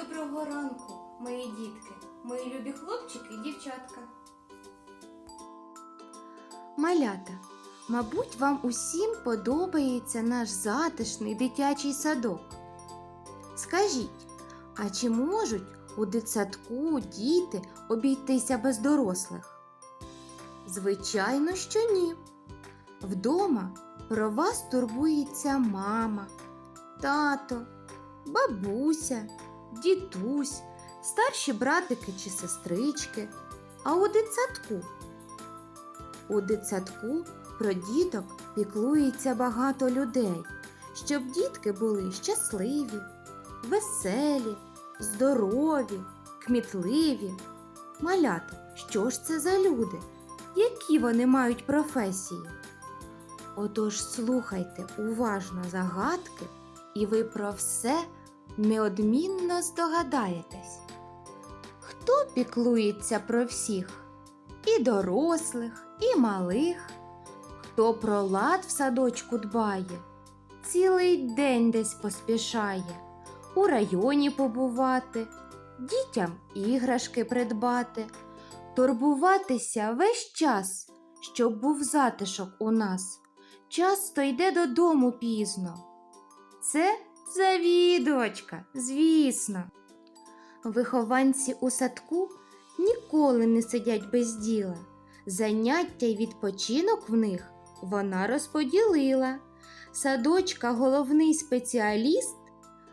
Доброго ранку, мої дітки, мої любі хлопчики і дівчатка. Малята, мабуть, вам усім подобається наш затишний дитячий садок. Скажіть, а чи можуть у дитсадку діти обійтися без дорослих? Звичайно, що ні. Вдома про вас турбується мама, тато, бабуся, дідусь, старші братики чи сестрички. А у дитсадку у дитсадку про діток піклується багато людей, щоб дітки були щасливі, веселі, здорові, кмітливі. Малята, що ж це за люди? Які вони мають професії? Отож слухайте уважно загадки, і ви про все неодмінно здогадаєтесь. Хто піклується про всіх? і дорослих, і малих. Хто про лад в садочку дбає, цілий день десь поспішає, у районі побувати, дітям іграшки придбати, турбуватися весь час, щоб був затишок у нас. Часто йде додому пізно. Це завідувачка, звісно. Вихованці у садку ніколи не сидять без діла. Заняття й відпочинок в них вона розподілила. Садочка головний спеціаліст,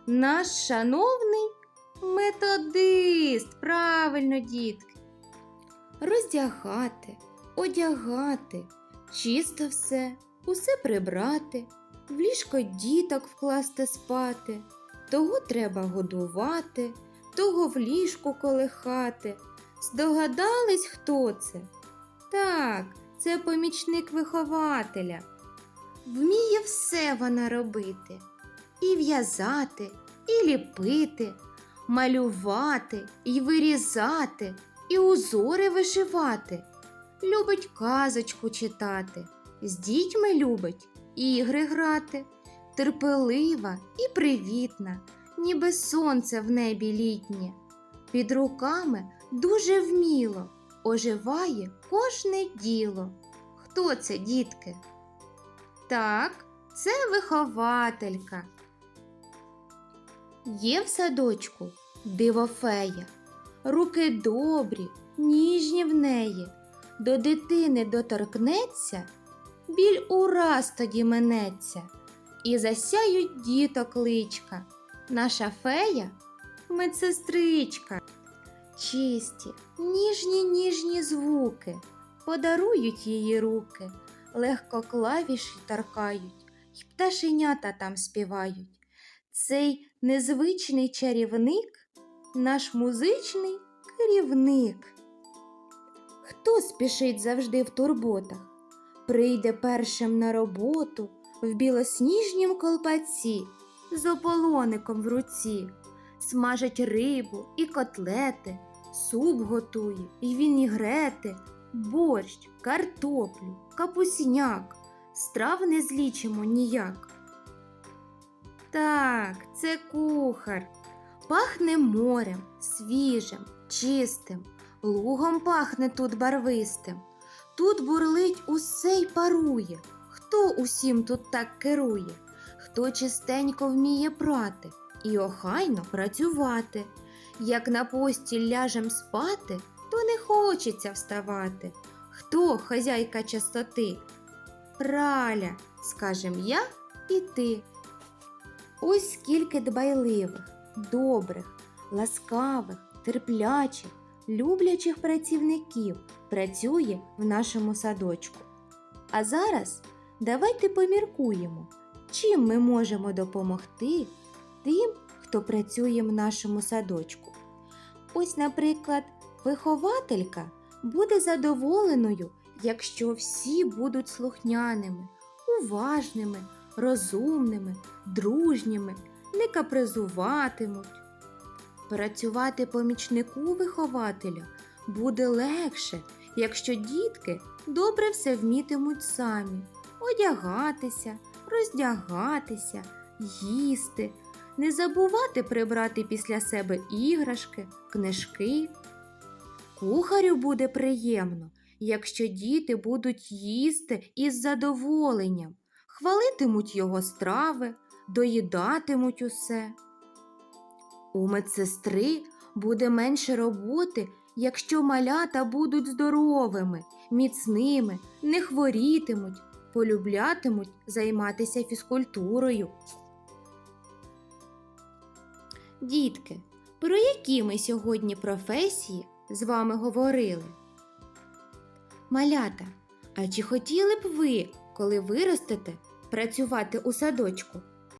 наш шановний методист. Правильно, дітки. Роздягати, одягати, чисто все, усе прибрати, в ліжко діток вкласти спати, того треба годувати, того в ліжку колихати. Здогадались, хто це? Так, це помічник вихователя. Вміє все вона робити і в'язати, і ліпити, малювати, і вирізати, і узори вишивати. Любить казочку читати, з дітьми любить ігри грати, терпелива і привітна, ніби сонце в небі літнє. Під руками дуже вміло оживає кожне діло. Хто це, дітки? Так, це вихователька. Є в садочку дивофея, руки добрі, ніжні в неї. До дитини доторкнеться, біль ураз тоді минеться, і засяють діток личка. Наша фея медсестричка. Чисті, ніжні ніжні звуки подарують її руки, легко клавіші торкають, й пташенята там співають. Цей незвичний чарівник наш музичний керівник. Хто спішить завжди в турботах, прийде першим на роботу в білосніжнім колпаці з ополоником в руці, смажить рибу і котлети суп готує, і вінігрети, борщ, картоплю, капусняк, страв не злічимо ніяк. Так, це кухар. Пахне морем, свіжим, чистим, лугом пахне тут барвистим. Тут бурлить усе й парує. Хто усім тут так керує? Хто чистенько вміє прати і охайно працювати? Як на постіль ляжем спати, то не хочеться вставати. Хто хазяйка чистоти? Праля, скажем я і ти. Ось скільки дбайливих, добрих, ласкавих, терплячих, люблячих працівників працює в нашому садочку. А зараз давайте поміркуємо, чим ми можемо допомогти тим, хто працює в нашому садочку. Ось, наприклад, вихователька буде задоволеною, якщо всі будуть слухняними, уважними, розумними, дружніми, не капризуватимуть. Працювати помічнику вихователя буде легше, якщо дітки добре все вмітимуть самі одягатися, роздягатися, їсти, не забувати прибрати після себе іграшки, книжки. Кухарю буде приємно, якщо діти будуть їсти із задоволенням, хвалитимуть його страви, доїдатимуть усе. У медсестри буде менше роботи, якщо малята будуть здоровими, міцними, не хворітимуть, полюблятимуть займатися фізкультурою. Дітки, про які ми сьогодні професії з вами говорили? Малята, а чи хотіли б ви, коли виростете, працювати у садочку?